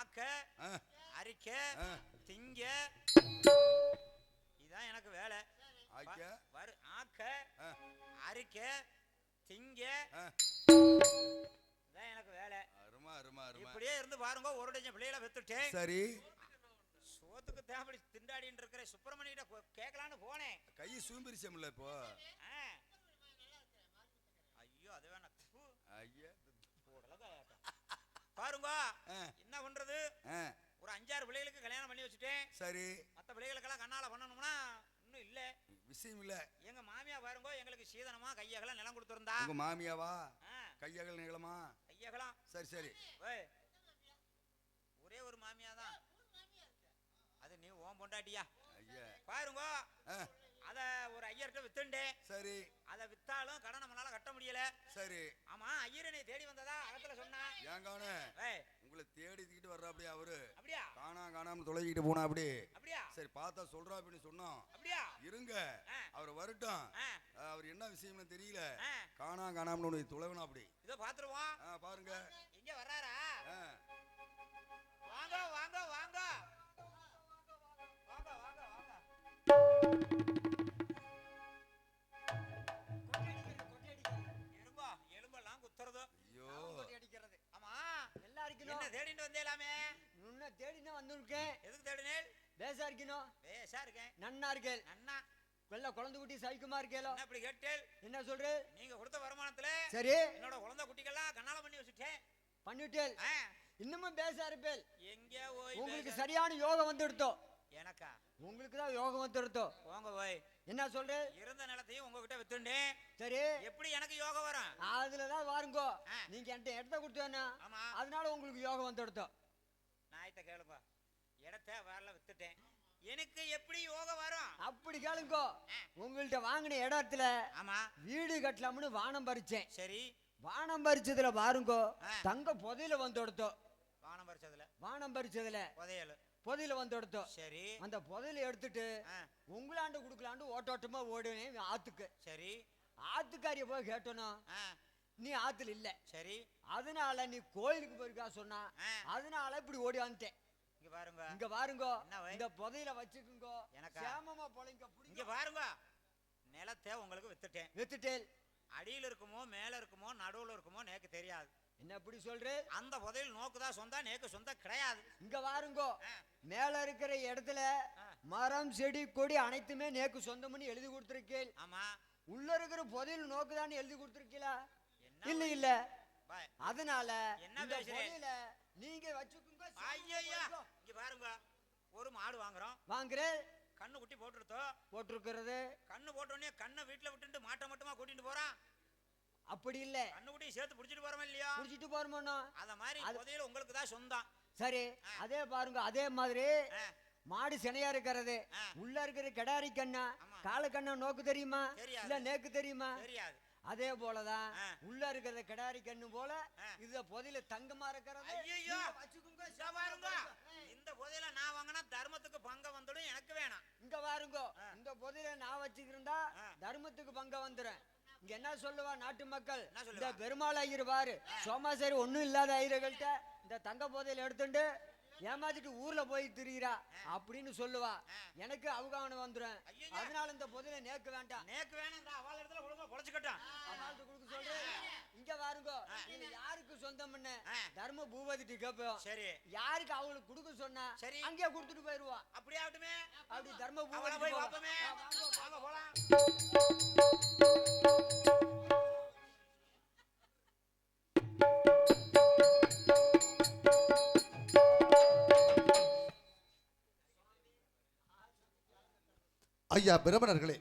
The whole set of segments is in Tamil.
ஆக்க ஆ, அரிக்க. திங்க. இதான் எனக்கு வேலை. வரு ஆக்க அரிக்க திங்க. இதான் எனக்கு வேலை. அருமா அருமா அருமா. இப்படியே இருந்து பாருங்க ஒரு டஜன் பிள்ளைகளை பெத்துட்டேன். சரி. சோத்துக்கு தேவடி திண்டாடின்னு இருக்கிற சுப்பிரமணியிட்ட கேட்கலான்னு போனேன். கை சூம்பிரிச்சமில்ல இப்போ ஆ. ஐயோ அது வேணாம் ப்பு, ஐயா போடலங்க. பாருங்க என்ன பண்றது? ஒரு அஞ்சாறு பிள்ளைகளுக்கு கல்யாணம் பண்ணி வச்சுட்டேன். சரி. மற்ற பிள்ளைகளுக்கெல்லாம் கண்ணால பண்ணணும்னா இன்னும் இல்ல. விஷயம் இல்ல. எங்க மாமியா பாருங்க எங்களுக்கு சீதனமா கையகலாம் நிலம் கொடுத்துருந்தா. உங்க மாமியாவா? கையகல் நீளமா கையகலாம். சரி சரி. ஒரே ஒரு மாமியா தான் அது நீ ஓன் பொண்டாட்டியா? ஐயா. பாருங்க அத ஒரு ஐயர்கிட்ட வித்துண்டேன். சரி. அத வித்தாலும் கடன் நம்மளால கட்ட முடியல. சரி. ஆமா ஐயரனை தேடி வந்ததா? ஏங்கான ஏய், உங்களை தேடிக்கிட்டு வர்றா அப்படியே அவரு. அப்படியா? காணா காணாம தொலைக்கிட்டு போனா அப்படி. அப்படியா? சரி பார்த்தா சொல்றா அப்படின்னு சொன்னோம். அப்படியா? இருங்க. அவர் வரட்டும். அவர் என்ன விஷயம்னு தெரியல. காணா காணாமனு உனக்கு அப்படி இதோ பாத்துருவோம் பாருங்க. இங்க வர்றாரா? என்ன தேடிட்டு வந்தேலாமே? முன்ன தேடினா வந்திருக்கேன். எதுக்கு தேடினேல் பேசா இருக்கணும். பேசா இருக்கேன். நன்னா இருக்கேன் நன்னா. வெள்ள குழந்தை குட்டி சைக்குமா இருக்கேலோ என்ன இப்படி கேட்டேல் என்ன சொல்ற? நீங்க கொடுத்த வருமானத்துல சரி. என்னோட குழந்தை குட்டிக்கெல்லாம் கண்ணால பண்ணி வச்சுட்டேன். பண்ணிட்டேல் ஆ, இன்னமும் பேசா இருப்பேல் எங்க உங்களுக்கு சரியான யோகம் வந்து எடுத்தோம். எனக்கா? உங்களுக்கு தான் யோகம் வந்து எடுத்தோம். போங்க போய். என்ன சொல்ற? இருந்த நிலத்தையும் உங்ககிட்ட வித்துண்டேன். சரி. எப்படி எனக்கு யோகம் வரும்? அதுல தான் வாருங்கோ. நீங்க என்கிட்ட இடத்த கொடுத்தேன்னா ஆமா. அதனால உங்களுக்கு யோகம் வந்து எடுத்தோம். நாயத்தை கேளுப்பா. இடத்த வரல வித்துட்டேன். எனக்கு எப்படி யோகம் வரும்? அப்படி கேளுங்கோ. உங்கள்ட்ட வாங்கின இடத்துல ஆமா. வீடு கட்டலாம்னு வானம் பறிச்சேன். சரி. வானம் பறிச்சதுல பாருங்கோ. தங்க புதையில வந்து எடுத்தோம். வானம் பறிச்சதுல. வானம் பறிச்சதுல. புதையல். புதையில வந்து எடுத்தோம். சரி. அந்த புதையில எடுத்துட்டு உங்களாண்டு குடுக்கலாண்டு ஓட்டோட்டமா ஓடுவேன் ஆத்துக்கு. சரி. ஆத்துக்காரிய போய் கேட்டோனா ஆ, நீ ஆத்துல இல்ல. சரி. அதனால நீ கோயிலுக்கு போயிருக்கா சொன்னா. அதனால இப்படி ஓடி வந்துட்டேன். இங்க பாருங்க. இங்க பாருங்கோ? இந்த புதையில வச்சுக்குங்கோ எனக்கா? சேமமா பொழைங்க இங்க பாருங்க நிலத்தை உங்களுக்கு வித்துட்டேன். வித்துட்டேல் அடியில இருக்குமோ மேல இருக்குமோ நடுவுல இருக்குமோ நேக்கு தெரியாது. என்ன இப்படி சொல்ற? அந்த புதையல் நோக்குதான் சொந்தம் நேக்கு சொந்தம் கிடையாது. இங்க பாருங்கோ ஆ, மேல இருக்கிற இடத்துல. மரம் செடி கொடி அனைத்துமே நேக்கு சொந்தம்னு எழுதி கொடுத்துருக்கேன் ஆமா. உள்ள இருக்கிற புதையல் நோக்குதான்னு எழுதி கொடுத்துருக்கீங்களா இல்ல இல்ல. அதனால என்ன? புதையல நீங்க வச்சுக்குங்க ஐயையா இங்க பாருங்க. ஒரு மாடு வாங்குறோம். வாங்குற? கண்ணு குட்டி போட்டுருத்தோம் போட்டிருக்கிறது. கண்ணு போட்ட உடனே கண்ணை வீட்டுல விட்டுட்டு மாட்டை மட்டுமா கூட்டிட்டு போறான்? அப்படி இல்ல கண்ணு குட்டி சேர்த்து புடிச்சிட்டு போறோம் இல்லையா குடிச்சிட்டு போறோமோ அத மாதிரி புதையல் உங்களுக்கு தான் சொந்தம் சரி. அதே பாருங்க அதே மாதிரி மாடு சினையா இருக்கிறது. உள்ள இருக்கிற கிடாரி கண்ணா. கால கண்ணா நோக்கு தெரியுமா. இல்ல நேக்கு தெரியுமா தெரியாது அதே போலதான். உள்ள இருக்கிற கிடாரி கண்ணு போல ஆ. இது புதையில தங்கமா இருக்கிறது இந்த புதையல நான் வாங்கினா தர்மத்துக்கு பங்க வந்துடும் எனக்கு வேணாம் இங்க பாருங்க. இந்த புதையில நான் வச்சுக்கிருந்தா ஆ. தர்மத்துக்கு பங்க வந்துறேன் இங்க என்ன சொல்லுவா நாட்டு மக்கள்? இந்த பெருமாள் ஐயர் பாரு சோமாசேரி ஒண்ணும் இல்லாத ஐயர்கள்ட்ட இந்த தங்க புதையில எடுத்துட்டு ஏமாத்திட்டு ஊர்ல போய் திரியிறா அப்படின்னு சொல்லுவா. எனக்கு அவகானம் வந்துரும். ஐயையோ. அதனால இந்த புதையில நேக்கு வேண்டாம் நேக்கு வேணாம் இந்த அவள் இடத்துல ஒழுங்கா பொழைச்சுக்கட்டும் அவாள்கிட்ட கொடுக்க சொல்றேன். இங்க பாருங்க இது யாருக்கு சொந்தம்னு? ஆ. தர்ம பூபதிட்டு கேட்போம் சரி. யாருக்கு அவளுக்கு கொடுக்க சொன்னா சரி. அங்கேயே கொடுத்துட்டு போயிருவா. அப்படியே ஆகட்டுமே அப்படி தர்ம பூபதி போய் பார்ப்போமே வாங்க போலாம். ஐயா பிரமணர்களே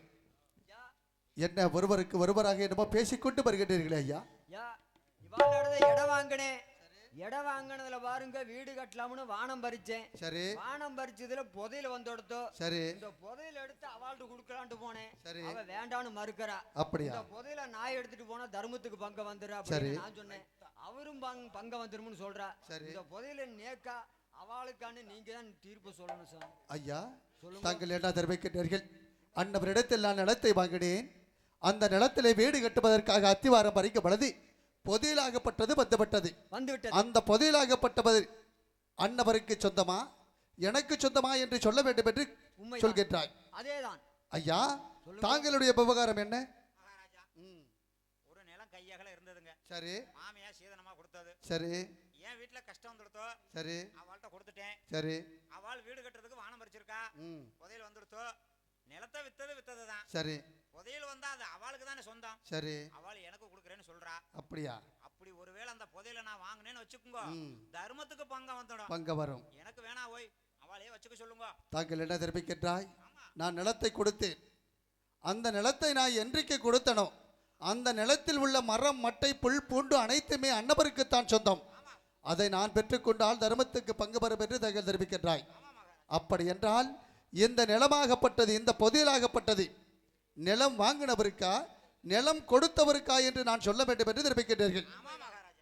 என்ன ஒருவருக்கு ஒருவராக என்னமோ பேசிக்கொண்டு வருகின்றீர்களே ஐயா? இடம் வாங்கினேன் இடம் வாங்கினதுல பாருங்க வீடு கட்டலாம்னு வானம் பறிச்சேன். சரி. வானம் பறிச்சதுல புதையில வந்து எடுத்தோம் சரி. இந்த புதையில எடுத்து அவள்கிட்ட கொடுக்கலான்ட்டு போனேன். சரி. அவ வேண்டான்னு மறுக்கிறா. அப்படியா? இந்த புதையில நான் எடுத்துட்டு போனா தர்மத்துக்கு பங்க வந்துரு சரி. நான் சொன்னேன். அவரும் பங் பங்க வந்துரும்னு சொல்றா. சரி. இந்த புதையில நேக்கா அவளுக்கான்னு நீங்க தான் தீர்ப்பு சொல்லணும் சார் ஐயா. தாங்கள் என்ன தெரிவிக்கின்றீர்கள் அன்னவரிடத்தில் நான் நிலத்தை வாங்கினேன். அந்த நிலத்திலே வீடு கட்டுவதற்காக அத்திவாரம் பறிக்கப்பட்டது. பொதியலாகப்பட்டது பத்தப்பட்டது வந்து விட்டது அந்த பொதியலாகப்பட்டது அன்னவருக்கு சொந்தமா? எனக்கு சொந்தமா என்று சொல்ல வேண்டும் என்று. சொல்கின்றாய். அதேதான். ஐயா தாங்களுடைய விவகாரம் என்ன? ஒரு நிலம் கையகல இருந்ததுங்க. சரி. மாமியா சீதனமா கொடுத்தது. சரி. வீட்டுல கஷ்டம் வந்துடுத்தோ சரி. அவள்கிட்ட கொடுத்துட்டேன். சரி. அவள் வீடு கட்டுறதுக்கு வானம் பறிச்சிருக்கா. ம். புதையல் வந்துடுத்தோ. நிலத்தை வித்தது வித்தது தான் சரி. புதையல் வந்தா அது அவளுக்கு தானே சொந்தம். சரி. அவள் எனக்கு கொடுக்குறேன்னு சொல்றா. அப்படியா? அப்படி ஒருவேளை அந்த புதையல நான் வாங்கினேன்னு வச்சுக்கோங்க. தர்மத்துக்கு பங்கம் வந்துடும். பங்க வரும். எனக்கு வேணா ஓய் அவளையே வச்சுக்க சொல்லுங்க. தாங்கள் என்ன தெரிவிக்கின்றாய்? நான் நிலத்தை கொடுத்தேன். அந்த நிலத்தை நான் என்றைக்கு கொடுத்தனோ அந்த நிலத்தில் உள்ள மரம் மட்டை புல் பூண்டு அனைத்துமே அன்னவருக்குத்தான் சொந்தம். அதை நான் பெற்றுக்கொண்டால் தர்மத்துக்கு பங்கு பெறும் என்று தாங்கள் தெரிவிக்கின்றாய். அப்படி என்றால் இந்த நிலமாகப்பட்டது இந்த பொதியலாகப்பட்டது நிலம் வாங்கினவருக்கா நிலம் கொடுத்தவருக்கா என்று நான் சொல்ல வேண்டும் என்று தெரிவிக்கின்றீர்கள்.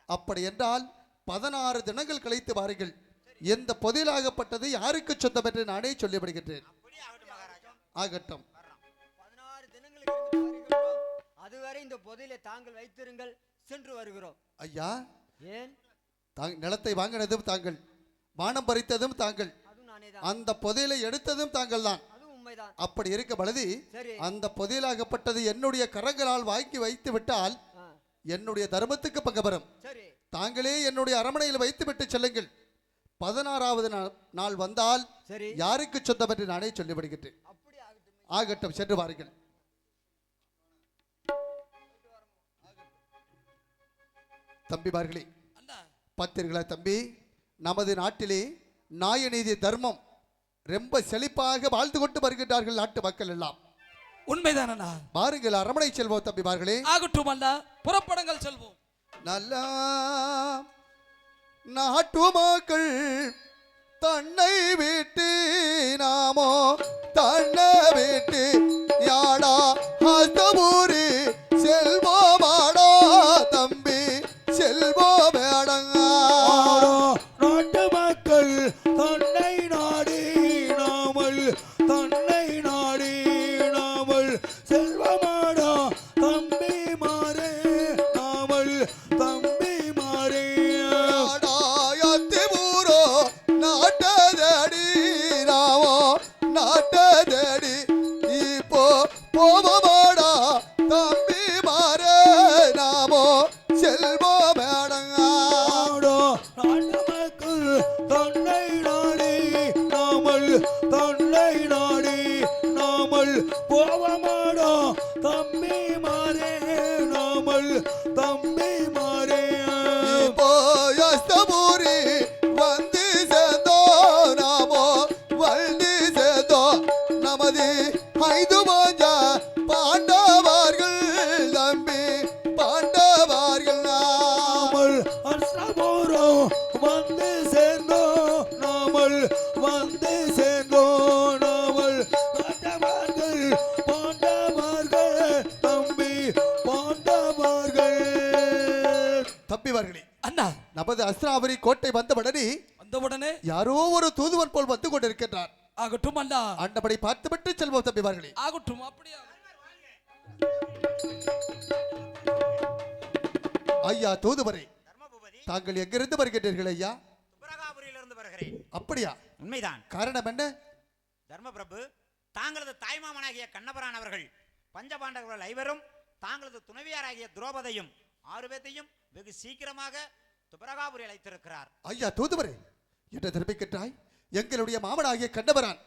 அப்படி என்றால் பதினாறு தினங்கள் கழித்து வாருங்கள். எந்த பொதியலாகப்பட்டது யாருக்கு சொந்தம் என்று நானே சொல்லிவிடுகின்றேன். ஆகட்டும். அதுவரை இந்த பொதிலை தாங்கள் வைத்திருங்கள் சென்று வருகிறோம். ஐயா? ஏன்? நிலத்தை வாங்கினதும் தாங்கள் வானம் பறித்ததும் தாங்கள் அந்த புதையலை எடுத்ததும் தாங்கள் தான். அப்படி இருக்க சரி. அந்த புதையலாகப்பட்டது என்னுடைய கரங்களால் வாங்கி வைத்து விட்டால் என்னுடைய தர்மத்துக்கு பங்கு பெறும் சரி. தாங்களே என்னுடைய அரமனையில் வைத்து விட்டு செல்லுங்கள். பதினாறாவது நாள் நாள் வந்தால் யாருக்கு சொந்தம் என்று நானே சொல்லிவிடுகின்றேன். ஆகட்டும் சென்று வாருங்கள். தம்பிமார்களே பார்த்தீர்களா தம்பி நமது நாட்டிலே நாயநீதி தர்மம் ரொம்ப செழிப்பாக வாழ்ந்து கொண்டு வருகின்றார்கள் நாட்டு மக்கள் எல்லாம். உண்மைதான் பாருங்கள் அரமனை செல்வோம் தம்பிமார்களே ஆகட்டும் அண்ணா புறப்படங்கள் செல்வோம். நல்லா நாட்டு மக்கள் தன்னை விட்டு நாமோ தன்னை விட்டு யாடா ஹஸ்தபூரி செல்வோமாடா Boa, mano! ஐயா தூதுவரே. தாங்கள் எங்கிருந்து வருகின்றீர்கள் ஐயா? துபரகாபுரியிலிருந்து வருகிறேன். அப்படியா? உண்மைதான். காரணம் என்ன? தர்மபிரபு தாங்களது தாய்மாமனாகிய கண்ணபரான் அவர்கள் பஞ்சபாண்டவர்கள் ஐவரும் தாங்களது துணைவியாராகிய துரோபதையும் ஆறு வெகு சீக்கிரமாக துபரகாபுரி அழைத்திருக்கிறார். ஐயா தூதுவரே என்று தெரிவிக்கின்றாய்? எங்களுடைய மாமனாகிய கண்ணவரான்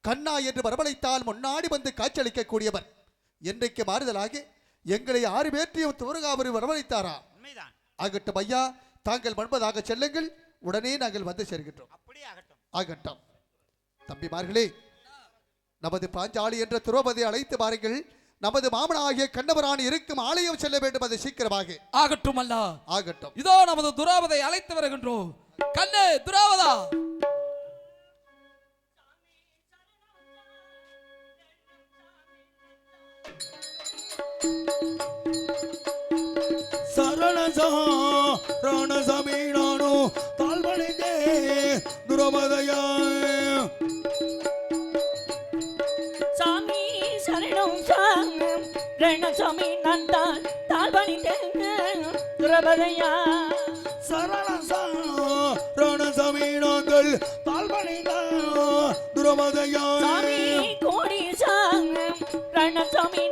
கண்ணா என்று வரவழைத்தால் முன்னாடி வந்து காட்சியளிக்க கூடியவர் என்றைக்கு மாறுதலாகி எங்களை ஆறு பேற்றையும் துவரகாபுரி வரவழைத்தாரா? உண்மைதான். ஆகட்டும் ஐயா தாங்கள் மண்பதாக செல்லுங்கள். உடனே நாங்கள் வந்து சேர்கின்றோம். அப்படியே ஆகட்டும். ஆகட்டும். தம்பிமார்களே நமது பாஞ்சாலி என்ற துரோபதி அழைத்து பாருங்கள் நமது மாமனாகிய கண்ணவரான் இருக்கும் ஆலயம் செல்ல வேண்டும் அது சீக்கிரமாக. ஆகட்டும் அண்ணா ஆகட்டும். இதோ நமது துராவதை அழைத்து வருகின்றோம். கண்ணு துராவதா சரணசா ரணசமி நானு தாழ்வடைந்தே துரபதையா. சாமி சரணம் சாங்கம் ரணசாமி நந்தால் தாழ்வணிந்தேன் துரபதையா. சரணசா ரணசமி நான் நாங்கள் தாழ்வடைந்தோம் துரபதையாய் சாமி கோடி சாங்கம் ரணசாமி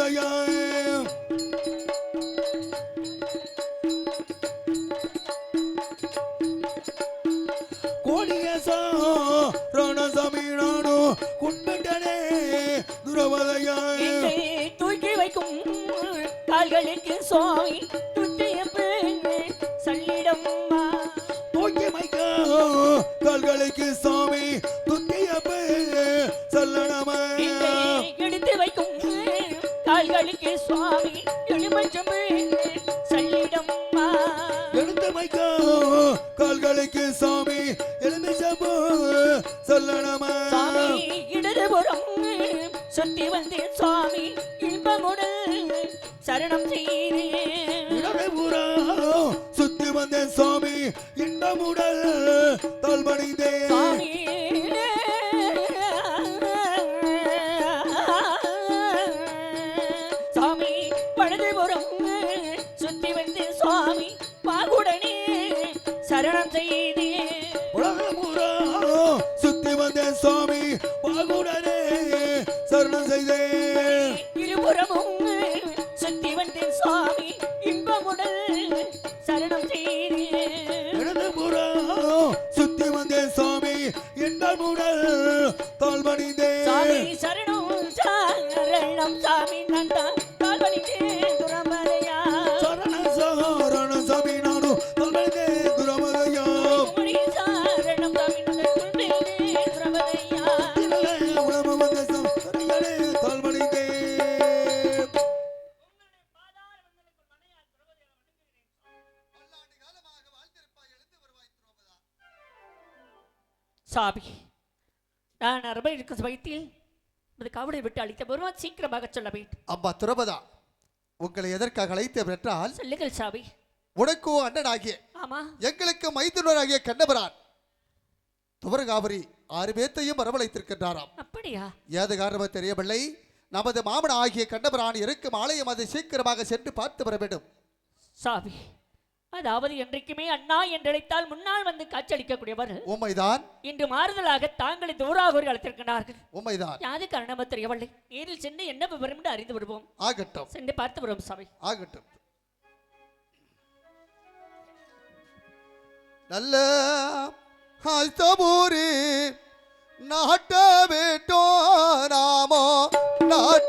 சகா ரணசமி நானு கும்பிடரே துரபதையாய் என்னை தூக்கி வைக்கும் கால்களுக்கு சுவாமி துத்திய பெண்ணு சொல்லிடம்மா. தூக்கி வைக்க கால்களுக்கு சாமி சுவாமி எலுமச்சம் சொல்லிடம்மா எடுத்து வைக்க கால்களுக்கு சாமி எலுமிச்சம்பு சொல்லணமே? சாமி இடதுபுறம் சுத்தி வந்து சுவாமி இன்பமுடல் சரணம் செய்தேன். இடதுபுறா சுத்தி வந்தேன் சாமி இன்பமுடல் தாழ்மணிந்தே சாமி வலதுபுறம் சுத்தி வந்து சுவாமி பாகுடனே சரணம் உலகபுறா சுத்தி வந்தேன் சாமி பாகுடனே சரணம் செய்தேன் இருபுறமும் சுத்தி வந்து சுவாமி இன்பமுடல் சரணம் இடதுபுறா சுத்தி வந்தேன் சாமி இன்பமுடல் தாழ்மணிந்தே சாமி சரணம் சரணம் சாமி. சாமி நான் அரபை இருக்கும் சமயத்தில் அது காவலை விட்டு அளித்த ஒருவன் சீக்கிரமாக சொல்ல வேண்டும். அம்மா துரபதா உங்களை எதற்காக அழைத்தேன் என்றால் சொல்லுங்கள் சாமி உனக்கோ அண்ணனாகிய ஆமா. எங்களுக்கு மைத்துனராகிய கண்ணபரான் துவரகாபரி ஆறு பேர்த்தையும் வரவழைத்திருக்கின்றாராம். அப்படியா? ஏது காரணமோ தெரியவில்லை. நமது மாமன் ஆகிய கண்ணபரான் இருக்கும் ஆலயம் அதை சீக்கிரமாக சென்று பார்த்து வர வேண்டும். சாமி அதாவது என்றைக்குமே அண்ணா என்றழைத்தால் முன்னால் வந்து காட்சியளிக்கக்கூடியவர். உண்மைதான் இன்று மாறுதலாக தாங்களை தூராகூர் அழைத்திருக்கிறார்கள் உண்மைதான் யாது காரணமோ தெரியவில்லை நேரில் சென்று என்ன விவரம் என்று அறிந்து விடுவோம். ஆகட்டும். சென்று பார்த்து வருவோம் சாமி. ஆகட்டும். நல்ல ஹஸ்தபூரி நாட்ட விட்டோ நாமோ நாட்ட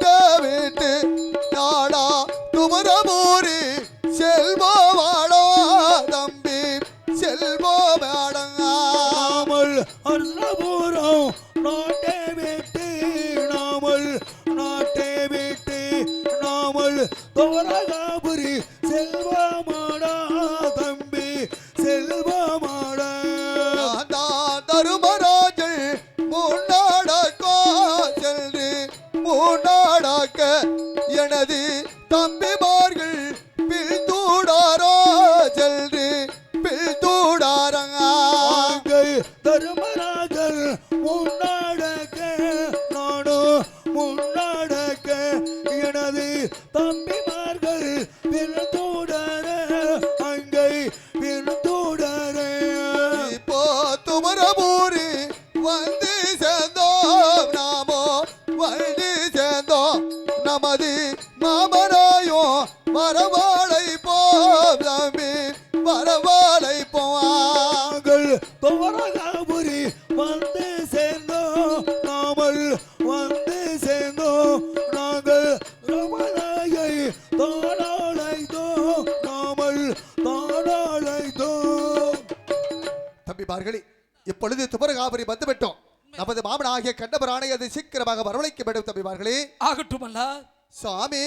வந்து துமரகாபுரி வந்துவிட்டோம். நமது மாமன் ஆகிய கண்டபரானை அதை சீக்கிரமாக வரவழைக்க வேண்டும் தம்பி பார்களி ஆகட்டுமல்ல. சாமி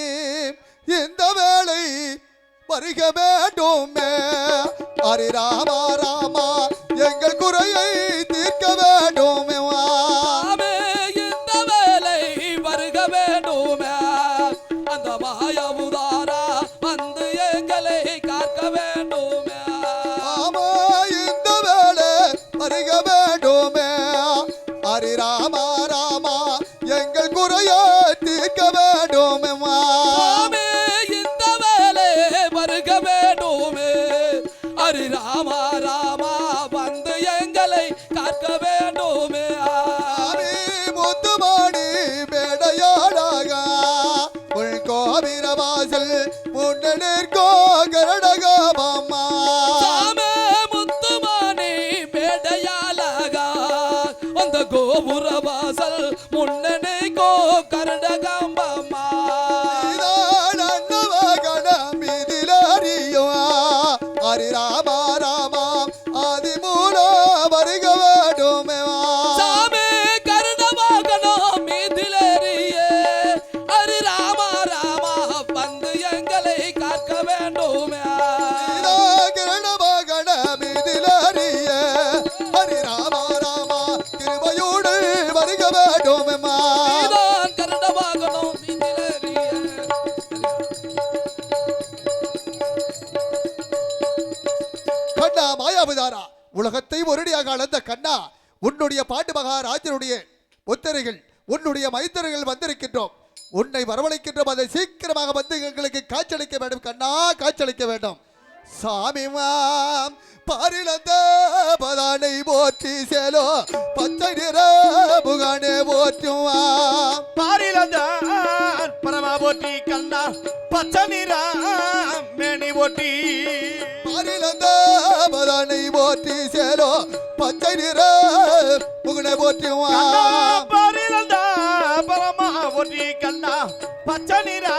இந்த வேளை வருக வேண்டுமே. ஹரி ராமா ராமா எங்கள் குறையை தீர்க்க ராமா ராமா ஆதி ஒரடியாக அளந்த கண்ணா உன்னுடைய பாண்டு மகாராஜனுடைய முத்திரைகள் உன்னுடைய மைத்தர்கள் வந்திருக்கின்றோம். உன்னை வரவழைக்கின்றோம். அதை சீக்கிரமாக வந்து எங்களுக்கு காய்ச்சலிக்க வேண்டும் கண்ணா காய்ச்சலிக்க வேண்டும். சாமி மாம் பாரிலந்த பதானை போற்றி சேலோ பச்சை நிற புகானே போற்றுவாம் பாரிலந்தான் பரமா போட்டி கண்ணா பச்சை நிற மேனி போட்டி பாரிலந்த பதானை போற்றி சேலோ பச்சை நிற புகனை போற்றுவாம் பாரிலந்தா பரமா போட்டி கண்ணா. பச்சை நிறா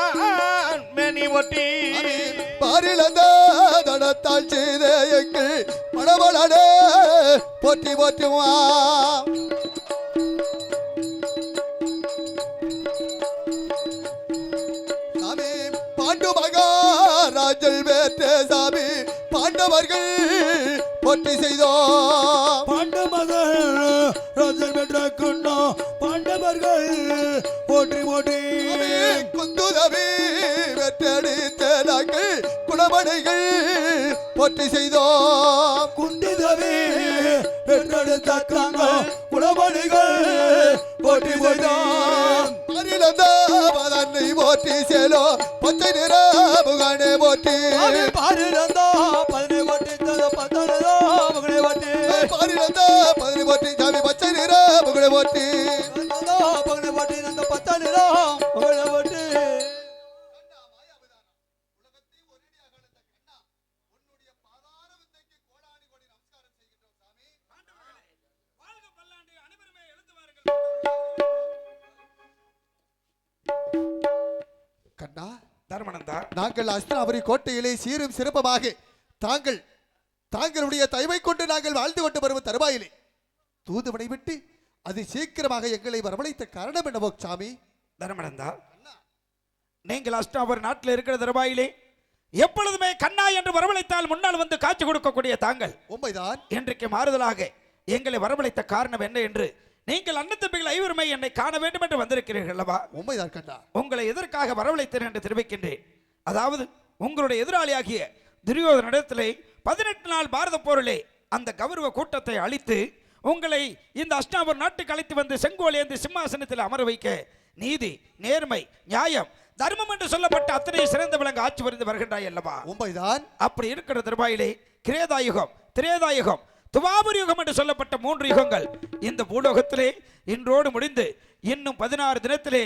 மேனி போட்டி பாரிலந்த தடத்தால் செய்த எங்கள் மணவளனே போற்றி போற்றுவாம் சாமி பாண்டு மகாராஜல் வேற்ற சாமி பாண்டவர்கள் போற்றி செய்தோம் பாண்ட மகள் ராஜன் பெற்ற கண்ணா பாண்டவர்கள் போற்றி போற்றி. குந்துதவி வெற்றடித்த நாங்கள் குணமடைகள் போற்றி செய்தோம் குந்திதவி பெற்றெடுத்த கண்ணா குலமணிகள் போற்றி போய்தான் அரிலந்த பதன்னை போற்றி சேலோ. பச்சை நிற முகனே போற்றி. பாரிலந்தா பதினை போட்டி பத்தனதோ மகளை போட்டி பாரிலந்த பதனை போற்றி. சாமி பச்சை நிற முகனை போற்றி. பகனை போட்டி அந்த பத்தனிரோ மகளை போட்டி கண்ணா தர்மனந்தா நாங்கள் அஸ்தினாபுரி கோட்டையிலே சீரும் சிறப்பமாக தாங்கள் தாங்களுடைய தயவை கொண்டு நாங்கள் வாழ்ந்து கொண்டு வரும் தருவாயிலே. தூதுவனை விட்டு அது சீக்கிரமாக எங்களை வரவழைத்த காரணம் என்னவோ சாமி? தர்மனந்தா நீங்கள் அஷ்டாபர் நாட்டில் இருக்கிற தருவாயிலே எப்பொழுதுமே கண்ணா என்று வரவழைத்தால் முன்னால் வந்து காட்சி கொடுக்கக்கூடிய தாங்கள். உண்மைதான். இன்றைக்கு மாறுதலாக எங்களை வரவழைத்த காரணம் என்ன என்று நீங்கள் அண்ணன் தம்பிகள் ஐவருமை என்னை காண வேண்டும் என்று வந்திருக்கிறீர்கள் அல்லவா? உண்மைதான் கண்ணா உங்களை எதற்காக வரவழைத்தேன் என்று தெரிவிக்கின்றேன். அதாவது உங்களுடைய எதிராளியாகிய துரியோதனிடத்திலே பதினெட்டு நாள் பாரத போரிலே அந்த கௌரவ கூட்டத்தை அழித்து உங்களை இந்த அஷ்டாபர் நாட்டுக்கு அழைத்து வந்து செங்கோல் ஏந்தி சிம்மாசனத்தில் அமர வைக்க நீதி நேர்மை நியாயம் தர்மம் என்று சொல்லப்பட்ட அத்தனை சிறந்த விலங்கு ஆட்சி புரிந்து வருகின்றாய் அல்லவா? உண்மைதான் அப்படி இருக்கிற திருபாயிலே கிரேதாயுகம் திரேதாயுகம் துவாபுர யுகம் என்று சொல்லப்பட்ட மூன்று யுகங்கள். இந்த பூலோகத்திலே இன்றோடு முடிந்து இன்னும் பதினாறு தினத்திலே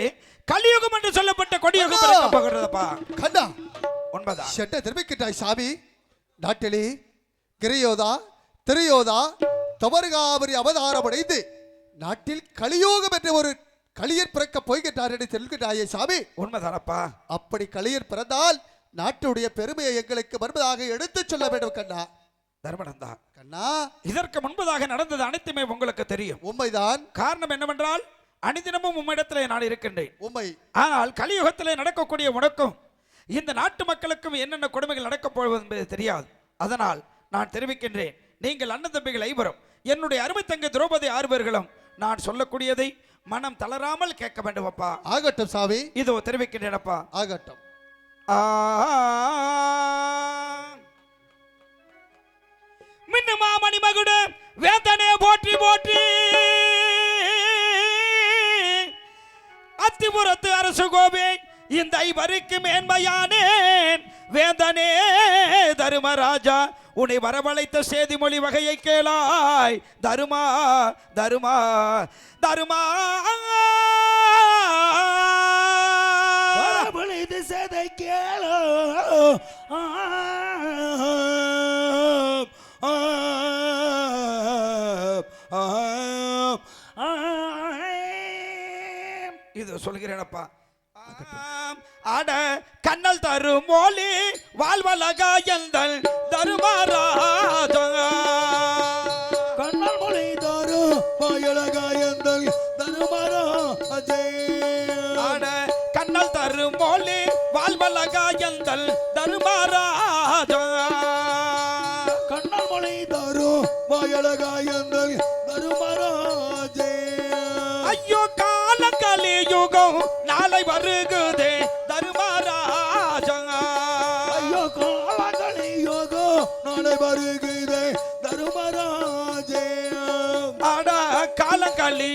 கலியுகம் என்று சொல்லப்பட்ட கொடியுகம் பிறக்கப் போகிறதப்பா? கண்ணா! உண்மைதா செட்ட தெரிவிக்கின்றாய் சாமி. நாட்டிலே கிரியோதா திரியோதா தவறுகாவரி அவதாரம் அடைந்து நாட்டில் கலியோகம் என்ற ஒரு களியர் பிறக்க போய்கின்றார் என்று சொல்கின்றாயே சாமி. உண்மைதானப்பா அப்படி களியர் பிறந்தால் நாட்டுடைய பெருமையை எங்களுக்கு மறுபதாக எடுத்துச் சொல்ல வேண்டும் கண்ணா. தர்மனந்தா கண்ணா. இதற்கு முன்பதாக நடந்தது அனைத்துமே உங்களுக்கு தெரியும். உண்மைதான். காரணம் என்னவென்றால் அனிதினமும் உம்மிடத்திலே நான் இருக்கின்றேன். உண்மை. ஆனால் கலியுகத்திலே நடக்கக்கூடிய உனக்கும் இந்த நாட்டு மக்களுக்கும் என்னென்ன கொடுமைகள் நடக்கப் போவது என்பது தெரியாது. அதனால் நான் தெரிவிக்கின்றேன். நீங்கள் அண்ணன் தம்பிகள் ஐவரும் என்னுடைய அருமை தங்கை திரௌபதி ஆறுவர்களும் நான் சொல்லக்கூடியதை மனம் தளராமல் கேட்க வேண்டும் அப்பா ஆகட்டும் சாமி. இதோ தெரிவிக்கின்றேனப்பா. ஆகட்டும். ஆ. மின்னுமா மணிமகுடு வேந்தனே போற்றி போற்றி. அத்திபுரத்து அரசு கோபே இந்த ஐவருக்கு மேன்மையானேன். வேந்தனே தருமராஜா உன்னை வரவழைத்த செய்திமொழி வகையை கேளாய். தருமா தருமா தருமா. ஆம், அட கண்ணல் தரும் மொழி வாழ்வலகா எந்தல் தருமாராஜா கண்ணல் மொழி தாரு பாயலகாயந்தல் தருமரா அஜய் ஆட கண்ணல் தரும் மொழி வாழ்வலகா எந்தல் தருமாராஜா கண்ணல் மொழி தாரு பாயலகாயந்தல் தருமரா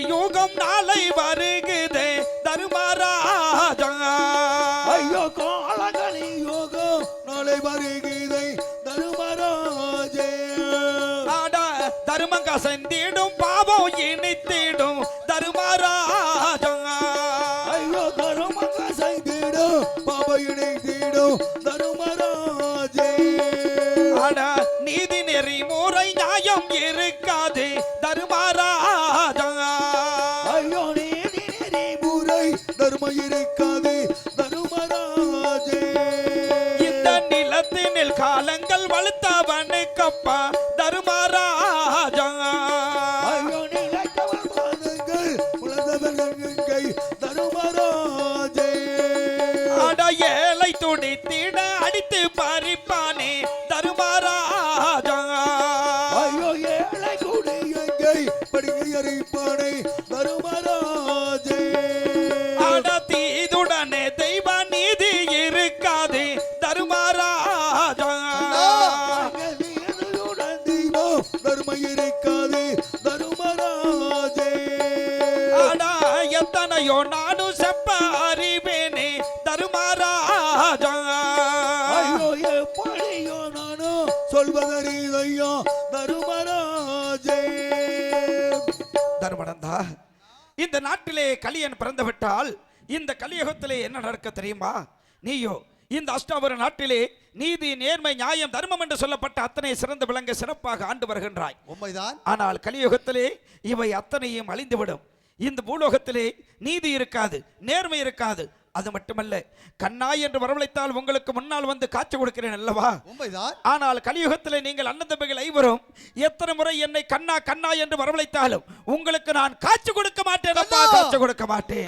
யுகம் நாளை வருகுதே தருமாராஜா. ஐயோ காலங்களி யோகோ நாளை வருகிறே தருமராஜே. ஆட தருமங்க செந்திடும் பாவம் இனித்திடும். சொல்வதறிதையோ தருமராஜே. தர்மனந்தா இந்த நாட்டிலே கலியன் பிறந்து விட்டால் இந்த கலியுகத்திலே என்ன நடக்க தெரியுமா? நீயோ இந்த அஷ்டாபுர நாட்டிலே நீதி நேர்மை நியாயம் தர்மம் என்று சொல்லப்பட்ட அத்தனை சிறந்து விளங்க சிறப்பாக ஆண்டு வருகின்றாய். உண்மைதான். ஆனால் கலியுகத்திலே இவை அத்தனையும் அழிந்துவிடும். இந்த பூலோகத்திலே நீதி இருக்காது நேர்மை இருக்காது அது மட்டுமல்ல கண்ணாய் என்று வரவழைத்தால் உங்களுக்கு முன்னால் வந்து காட்சி கொடுக்கிறேன் அல்லவா? உண்மைதான். ஆனால் கலியுகத்திலே நீங்கள் அண்ணன் தம்பிகள் ஐவரும் எத்தனை முறை என்னை கண்ணா கண்ணா என்று வரவழைத்தாலும் உங்களுக்கு நான் காட்சி கொடுக்க மாட்டேன்! காட்சி கொடுக்க மாட்டேன்.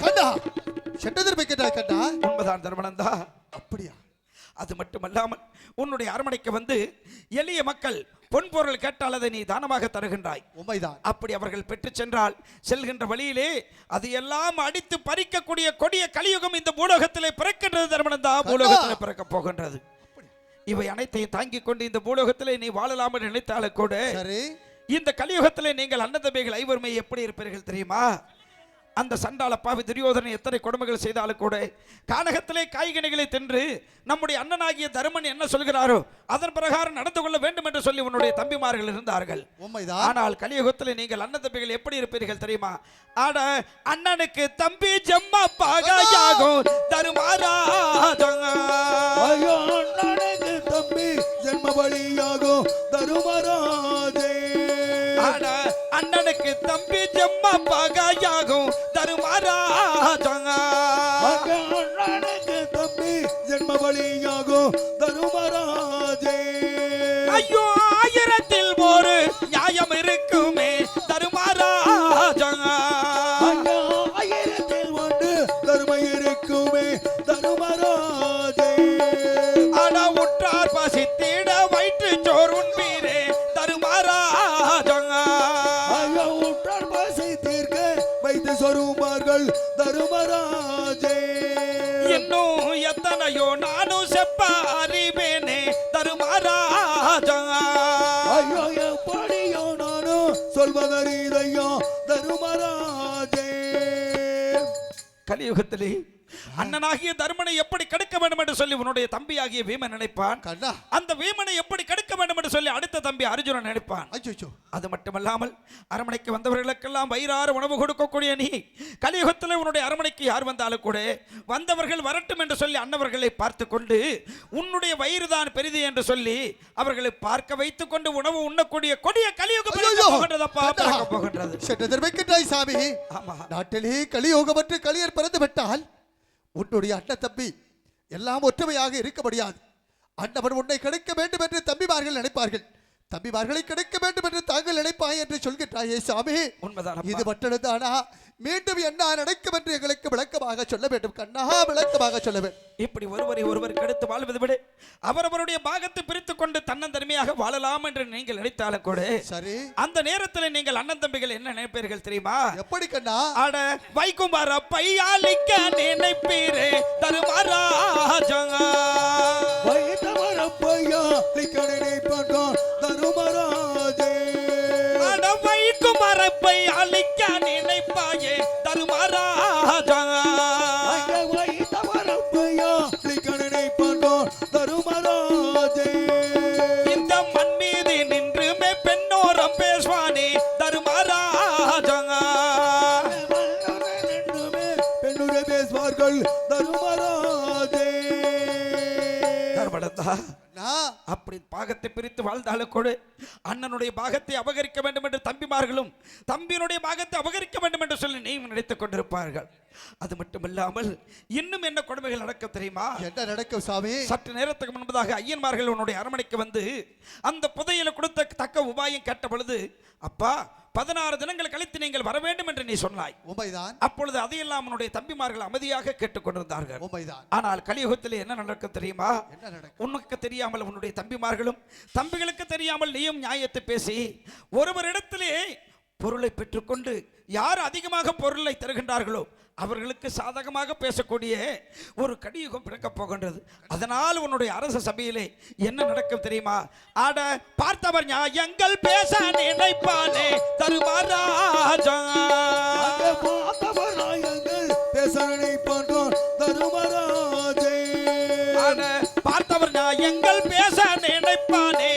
உண்மைதான் தர்மனந்தா அப்படியா? அது மட்டுமல்லாமல் உன்னுடைய அரண்மனைக்கு வந்து எளிய மக்கள் பொன் பொருள் கேட்டால் அதை நீ தானமாக தருகின்றாய். உண்மைதான். அப்படி அவர்கள் பெற்று சென்றால் செல்கின்ற வழியிலே அது எல்லாம் அடித்து பறிக்கக்கூடிய கொடிய கலியுகம் இந்த பூலோகத்திலே பிறக்கின்றது தர்மனந்தா பூலோகத்திலே பிறக்க போகின்றது. இவை அனைத்தையும் தாங்கிக் கொண்டு இந்த பூலோகத்திலே நீ வாழலாம் நினைத்தாலும் கூட இந்த கலியுகத்திலே நீங்கள் அண்ணன் தம்பிகள் ஐவருமை எப்படி இருப்பீர்கள் தெரியுமா? அந்த சண்டாள பாவி துரியோதனை எத்தனை கொடுமைகள் செய்தாலும் கூட கானகத்திலே காய்கனிகளை தின்று நம்முடைய அண்ணனாகிய தருமன் என்ன சொல்கிறாரோ அதன் பிரகாரம் நடந்து கொள்ள வேண்டும் என்று சொல்லி உன்னுடைய தம்பிமார்கள் இருந்தார்கள். உண்மைதான். ஆனால் கலியுகத்தில் நீங்கள் அண்ணன் தம்பிகள் எப்படி இருப்பீர்கள் தெரியுமா? ஆட அண்ணனுக்கு தம்பி ஜெம்மா பாகையாகும். அண்ணனுக்கு தம்பி ஜென்ம பலியாகும். தருமராஜே ஆட அண்ணனுக்கு தம்பி ஜெம்மா பாகையாகும். தருமாராஜா அண்ணனுக்கு தம்பி ஜென்ம பலியாகும். தருமராஜே ஐயோ கலியுகத்திலே அண்ணனாகிய தர்மனை எப்படி கெடுக்க வேண்டும் என்று சொல்லி உன்னுடைய தம்பியாகிய வீமன் நினைப்பான்? கண்ணா அந்த வீமனை எப்படி கடுக்க வேண்டும் என்று சொல்லி அடுத்த தம்பி அர்ஜுனன் நினைப்பான். அது மட்டுமல்லாமல் அரமனைக்கு வந்தவர்களுக்கெல்லாம் வயிறாறு உணவு கொடுக்கக்கூடிய நீ கலியுகத்தில் உன்னுடைய அரமனைக்கு யார் வந்தாலும் கூட வந்தவர்கள் வரட்டும் என்று சொல்லி அன்னவர்களை பார்த்து கொண்டு உன்னுடைய வயிறு தான் பெரிது என்று சொல்லி அவர்களை பார்க்க வைத்துக் கொண்டு உணவு உண்ணக்கூடிய கொடிய கலியுகம் போகின்றது. சாமி. ஆமா. நாட்டிலே கலியோகமற்று கலியர் பிறந்து விட்டால் உன்னுடைய அண்ணன் தம்பி எல்லாம் ஒற்றுமையாக இருக்க முடியாது. அண்ணவன் உன்னை கிடைக்க வேண்டும் என்று தம்பிமார்கள் நினைப்பார்கள். தம்பிமார்களை கிடைக்க வேண்டும் என்று தாங்கள் நினைப்பாய் என்று சொல்கின்றாயே சாமி. உண்மைதான் இது மட்டும்தானா? மீண்டும் என்ன நடக்கும் என்று எங்களுக்கு விளக்கமாக சொல்ல வேண்டும் கண்ணா விளக்கமாக சொல்ல வேண்டும். இப்படி ஒருவரை ஒருவர் கெடுத்து வாழ்வதை விட. அவரவருடைய பாகத்தை பிரித்துக் கொண்டு தன்னந்தனிமையாக வாழலாம் என்று நீங்கள் நினைத்தாலும் கூட சரி. அந்த நேரத்தில் நீங்கள் அண்ணன் தம்பிகள் என்ன நினைப்பீர்கள் தெரியுமா? எப்படி கண்ணா? அட வைகுமார பையாளிக்க நினைப்பீரே தருமாராஜா. பையாளிக்க நினைப்பாயே தருமாராஜா இந்த மண் மீது நின்றுமே பெண்ணோரம் பேசுவானே தருமாராஜா பெண்ணுடைய பேசுவார்கள் தருமராஜே தர்மடந்தா கண்ணா அப்படி பாகத்தை பிரித்து வாழ்ந்தாலும் கூட அண்ணனுடைய பாகத்தை அபகரிக்க வேண்டும் என்று தம்பிமார்களும் தம்பியினுடைய பாகத்தை அபகரிக்க வேண்டும் என்று சொல்லி நீ நினைத்துக் கொண்டிருப்பார்கள். அது மட்டுமில்லாமல் இன்னும் என்ன கொடுமைகள் நடக்க தெரியுமா? என்ன நடக்கும் சாமி? சற்று நேரத்துக்கு முன்பதாக ஐயன்மார்கள் உன்னுடைய அரமனைக்கு வந்து அந்த புதையலை கொடுத்த தக்க உபாயம் கேட்ட பொழுது அப்பா பதினாறு தினங்கள் கழித்து நீங்கள் வர வேண்டும் என்று நீ சொன்னாய். உண்மைதான் அப்பொழுது அதையெல்லாம் உன்னுடைய தம்பிமார்கள் அமைதியாக கேட்டுக்கொண்டிருந்தார்கள். உண்மைதான் ஆனால் கலியுகத்தில் என்ன நடக்கும் தெரியுமா? என்ன நடக்கும்? உனக்கு தெரியாமல் உன்னுடைய தம்பிமார்களும் தம்பிகளுக்கு தெரியாமல் நீயும் நியாயத்தை பேசி ஒருவரிடத்திலே பொருளை பெற்றுக்கொண்டு யார் அதிகமாக பொருளை தருகின்றார்களோ அவர்களுக்கு சாதகமாக பேசக்கூடிய ஒரு கடியுகம் பிறக்கப் போகின்றது. அதனால் உன்னுடைய அரச சபையிலே என்ன நடக்கும் தெரியுமா? ஆட பார்த்தவர் நியாயங்கள் பேச நினைப்பானே தருமாராஜா பார்த்தவர் நாயங்கள் பேசனை பண்றான் தருமராஜே பார்த்தவர் நியாயங்கள் பேச நினைப்பானே